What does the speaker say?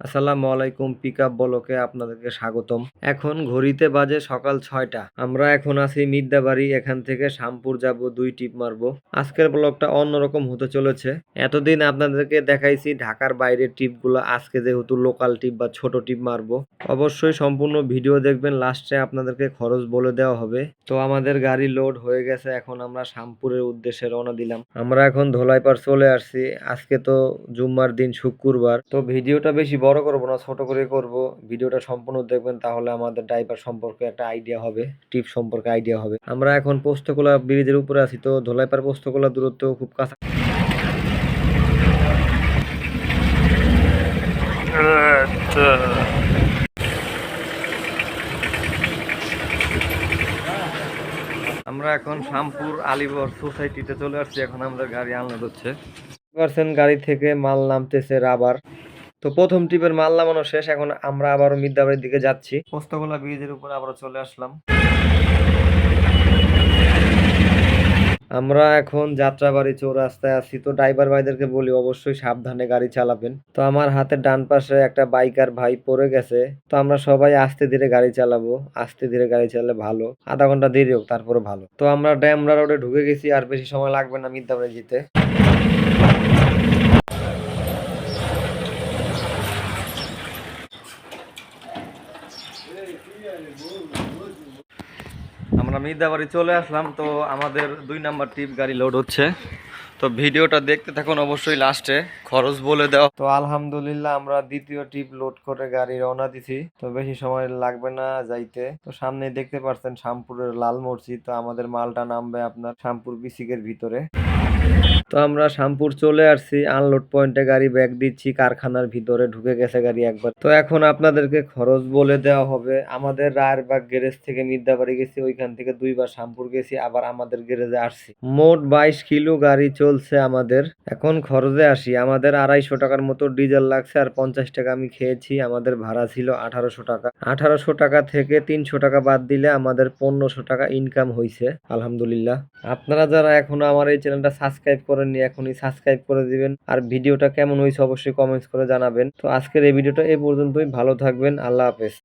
আসসালামু আলাইকুম pick up বলকে আপনাদেরকে স্বাগতম। এখন ঘড়িতে বাজে সকাল ছয়টা। আমরা এখন আছি মিদ্যাবাড়ি, এখান থেকে শামপুর যাব, দুই টিপ মারবো। আজকের ব্লগটা অন্যরকম হতে চলেছে। এতদিন আপনাদেরকে দেখাইছি ঢাকার বাইরের টিপগুলো। আজকে যেহেতু লোকাল টিপ বা ছোট টিপ মারবো। অবশ্যই সম্পূর্ণ ভিডিও দেখবেন, লাস্টে আপনাদেরকে খরচ বলে দেওয়া হবে। তো আমাদের গাড়ি লোড হয়ে গেছে, এখন আমরা শামপুরের উদ্দেশ্যে রওনা দিলাম। আমরা এখন ধোলাইপাড় চলে আসছি। আজকে তো জুম্মার দিন শুক্রবার। তো ভিডিওটা বেশি বড় করব না, ছোট করে করব। ভিডিওটা সম্পূর্ণ দেখবেন, তাহলে আমাদের ড্রাইভার সম্পর্কে একটা আইডিয়া হবে টিপ সম্পর্কে আইডিয়া হবে। আমরা এখন পোস্তকোলা ব্রিজের উপরে আছি, তো ধোলাইপাড় পোস্তকোলা দূরত্ব খুব কাছে আমরা এখন শামপুর আলিবর সোসাইটিতে চলে আসছি, এখন আমাদের গাড়ি আনলোড হচ্ছে। গাড়ি থেকে মাল নামতেছে রাবার। তো প্রথম ট্রিপের মাল নামানো শেষ এখন আমরা আবারও মিদ্যাবাড়ির দিকে যাচ্ছি। পোস্তগোলা ব্রিজের উপর আবারও চলে আসলাম। আমরা এখন যাত্রাবাড়ি চৌরাস্তায় আছি তো ড্রাইভার ভাইদেরকে বলি অবশ্যই সাবধানে গাড়ি চালাবেন। তো আমার হাতের ডান পাশে একটা বাইকার ভাই পড়ে গেছে তো আমরা সবাই আস্তে ধীরে গাড়ি চালাবো আস্তে ধীরে গাড়ি চালালে ভালো আধা ঘণ্টা দেরি হোক তারপরে ভালো। তো আমরা ড্যামরা রোডে ঢুকে গেছি আর বেশি সময় লাগবে না মিদ্যাবাড়ি যেতে। আমরা মিদাবাড়ি চলে আসলাম তো আমাদের দুই নাম্বার টিপ গাড়ি লোড হচ্ছে। তো ভিডিওটা দেখতে থাকুন অবশ্যই লাস্টে, খরচ বলে দেওয়া। তো আলহামদুলিল্লাহ আমরা দ্বিতীয় ট্রিপ লোড করে গাড়ি রওনা দিছি। তো বেশি সময় লাগবে না যাইতে। তো সামনে দেখতে পাচ্ছেন শামপুরের লাল মসজিদ। তো আমাদের মালটা নামবে আপনার শ্যামপুর বিসিকের ভিতরে। তো আমরা শ্যামপুর চলে আসছি। আনলোড পয়েন্টে গাড়ি ব্যাগ দিচ্ছি। কারখানার ভিতরে ঢুকে গেছে গাড়ি একবার। তো এখন আপনাদেরকে খরচ বলে দেওয়া হবে। আমাদের রায়েরবাগ গ্যারেজ থেকে মির্দাবাড়ি গেছি। ওইখান থেকে দুইবার শ্যামপুর গেছি। আবার আমাদের গ্যারেজে আসছি। মোট বাইশ কিলো গাড়ি চলছে আমাদের। এখন খরচে আসি। আমাদের আড়াইশো টাকার মতো ডিজেল লাগছে আর পঞ্চাশ টাকা আমি খেয়েছি। আমাদের ভাড়া ছিল আঠারোশো টাকা। আঠারোশো টাকা থেকে তিনশো টাকা বাদ দিলে আমাদের পনেরোশো টাকা ইনকাম হয়েছে আলহামদুলিল্লাহ। আপনারা যারা এখনও আমার এই চ্যানেলটা সাবস্ক্রাইব করেননি, এখনই সাবস্ক্রাইব করে দিবেন। আর ভিডিওটা কেমন হয়েছে অবশ্যই কমেন্টস করে জানাবেন। তো আজকের এই ভিডিওটা এই পর্যন্তই। ভালো থাকবেন। আল্লাহ হাফেজ।